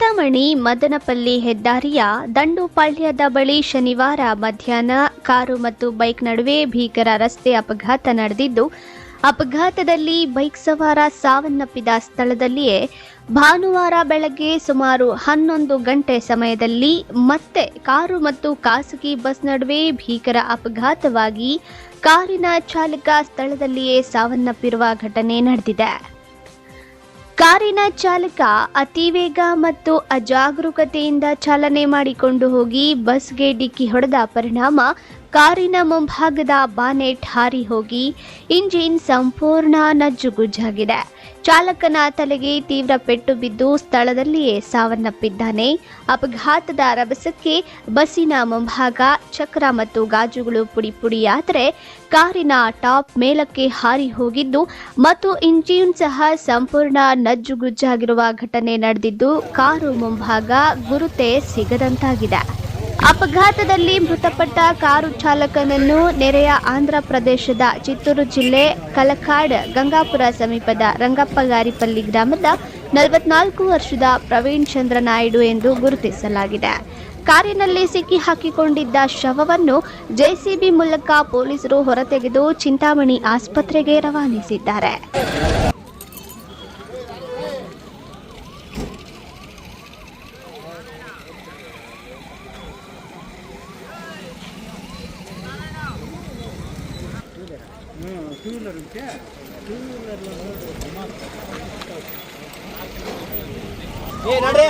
ಚಿಂತಾಮಣಿ ಮದನಪಲ್ಲಿ ಹೆದ್ದಾರಿಯ ದಂಡುಪಾಳ್ಯದ ಬಳಿ ಶನಿವಾರ ಮಧ್ಯಾಹ್ನ ಕಾರು ಮತ್ತು ಬೈಕ್ ನಡುವೆ ಭೀಕರ ರಸ್ತೆ ಅಪಘಾತ ನಡೆದಿದ್ದು, ಅಪಘಾತದಲ್ಲಿ ಬೈಕ್ ಸವಾರ ಸಾವನ್ನಪ್ಪಿದ ಸ್ಥಳದಲ್ಲಿಯೇ ಭಾನುವಾರ ಬೆಳಗ್ಗೆ ಸುಮಾರು ಹನ್ನೊಂದು ಗಂಟೆ ಸಮಯದಲ್ಲಿ ಮತ್ತೆ ಕಾರು ಮತ್ತು ಖಾಸಗಿ ಬಸ್ ನಡುವೆ ಭೀಕರ ಅಪಘಾತವಾಗಿ ಕಾರಿನ ಚಾಲಕ ಸ್ಥಳದಲ್ಲಿಯೇ ಸಾವನ್ನಪ್ಪಿರುವ ಘಟನೆ ನಡೆದಿದೆ. ಕಾರಿನ ಚಾಲಕ ಅತಿ ವೇಗ ಮತ್ತು ಅಜಾಗರೂಕತೆಯಿಂದ ಚಾಲನೆ ಮಾಡಿಕೊಂಡು ಹೋಗಿ ಬಸ್ಗೆ ಡಿಕ್ಕಿ ಹೊಡೆದ ಪರಿಣಾಮ ಕಾರಿನ ಮುಂಭಾಗದ ಬಾನೆಟ್ ಹಾರಿ ಹೋಗಿ. ಇಂಜಿನ್ ಸಂಪೂರ್ಣ ನಜ್ಜುಗುಜ್ಜಾಗಿದೆ. ಚಾಲಕನ ತಲೆಗೆ ತೀವ್ರ ಪೆಟ್ಟು ಬಿದ್ದು ಸ್ಥಳದಲ್ಲಿಯೇ ಸಾವನ್ನಪ್ಪಿದ್ದಾನೆ. ಅಪಘಾತದ ರಭಸಕ್ಕೆ ಬಸ್ಸಿನ ಮುಂಭಾಗ ಚಕ್ರ ಮತ್ತು ಗಾಜುಗಳು ಪುಡಿ ಪುಡಿಯಾದರೆ ಕಾರಿನ ಟಾಪ್ ಮೇಲಕ್ಕೆ ಹಾರಿ ಹೋಗಿದ್ದು ಮತ್ತು ಇಂಜಿನ್ ಸಹ ಸಂಪೂರ್ಣ ನಜ್ಜುಗುಜ್ಜಾಗಿರುವ ಘಟನೆ ನಡೆದಿದ್ದು ಕಾರು ಮುಂಭಾಗ ಗುರುತೆ ಸಿಗದಂತಾಗಿದೆ. ಅಪಘಾತದಲ್ಲಿ ಮೃತಪಟ್ಟ ಕಾರು ಚಾಲಕನನ್ನು ನೆರೆಯ ಆಂಧ್ರ ಪ್ರದೇಶದ ಚಿತ್ತೂರು ಜಿಲ್ಲೆ ಕಲಕಾಡ್, ಗಂಗಾಪುರ ಸಮೀಪದ ರಂಗಪ್ಪಗಾರಿಪಲ್ಲಿ ಗ್ರಾಮದ ನಲವತ್ನಾಲ್ಕು ವರ್ಷದ ಪ್ರವೀಣ್ ಚಂದ್ರ ನಾಯ್ಡು ಎಂದು ಗುರುತಿಸಲಾಗಿದೆ. ಕಾರಿನಲ್ಲಿ ಸಿಕ್ಕಿ ಹಾಕಿಕೊಂಡಿದ್ದ ಶವವನ್ನು ಜೆಸಿಬಿ ಮೂಲಕ ಪೊಲೀಸರು ಹೊರತೆಗೆದು ಚಿಂತಾಮಣಿ ಆಸ್ಪತ್ರೆಗೆ ರವಾನಿಸಿದ್ದಾರೆ. டூ வீலர் இருந்துச்சு டூ வீலரில் வந்து